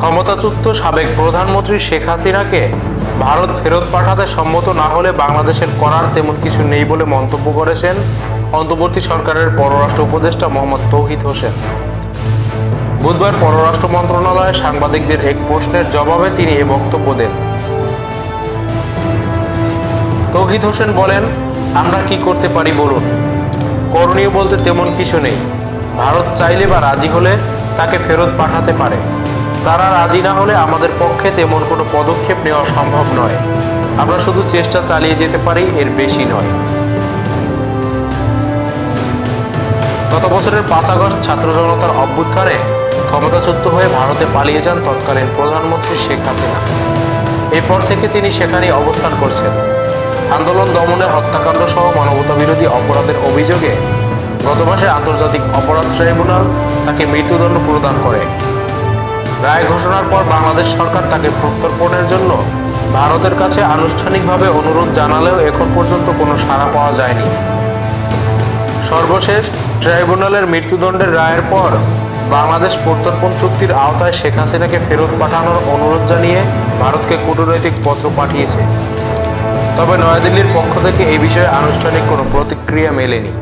ক্ষমতাচ্যুত সাবেক প্রধানমন্ত্রী শেখ হাসিনাকে ভারত ফেরত পাঠাতে সম্মত না হলে বাংলাদেশের করার তেমন কিছু নেই বলে মন্তব্য করেছেন অন্তর্বর্তী সরকারের পররাষ্ট্র উপদেষ্টা মোহাম্মদ তৌহিদ হোসেন। বুধবার পররাষ্ট্র মন্ত্রণালয়ে সাংবাদিকদের এক প্রশ্নের জবাবে তিনি এ বক্তব্য দেন। তৌহিদ হোসেন বলেন, আমরা কি করতে পারি বলুন? করণীয় বলতে তেমন কিছু নেই। ভারত চাইলে বা রাজি হলে তাকে ফেরত পাঠাতে পারে। তারা রাজি না হলে আমাদের পক্ষে তেমন কোনো পদক্ষেপ নেওয়া সম্ভব নয়। আমরা শুধু চেষ্টা চালিয়ে যেতে পারি, এর বেশি নয়। গত বছরের পাঁচ আগস্ট ছাত্র জনতার অভ্যুত্থানে ক্ষমতাচ্যুত হয়ে ভারতে পালিয়ে যান তৎকালীন প্রধানমন্ত্রী শেখ হাসিনা। এরপর থেকে তিনি সেখানেই অবস্থান করছেন। আন্দোলন দমনে হত্যাকাণ্ড সহ মানবতা বিরোধী অপরাধের অভিযোগে গত মাসে আন্তর্জাতিক অপরাধ ট্রাইব্যুনাল তাকে মৃত্যুদণ্ড প্রদান করে। রায় ঘোষণার পর বাংলাদেশ সরকার তাকে প্রত্যর্পণের জন্য ভারতের কাছে আনুষ্ঠানিকভাবে অনুরোধ জানালেও এখন পর্যন্ত কোনো সাড়া পাওয়া যায়নি। সর্বশেষ, ট্রাইব্যুনালের মৃত্যুদণ্ডের রায়ের পর বাংলাদেশ প্রত্যর্পণ চুক্তির আওতায় শেখ হাসিনাকে ফেরত পাঠানোর অনুরোধ জানিয়ে ভারতকে কূটনৈতিক পত্র পাঠিয়েছে। তবে নয়াদিল্লির পক্ষ থেকে এই বিষয়ে আনুষ্ঠানিক কোনো প্রতিক্রিয়া মেলেনি।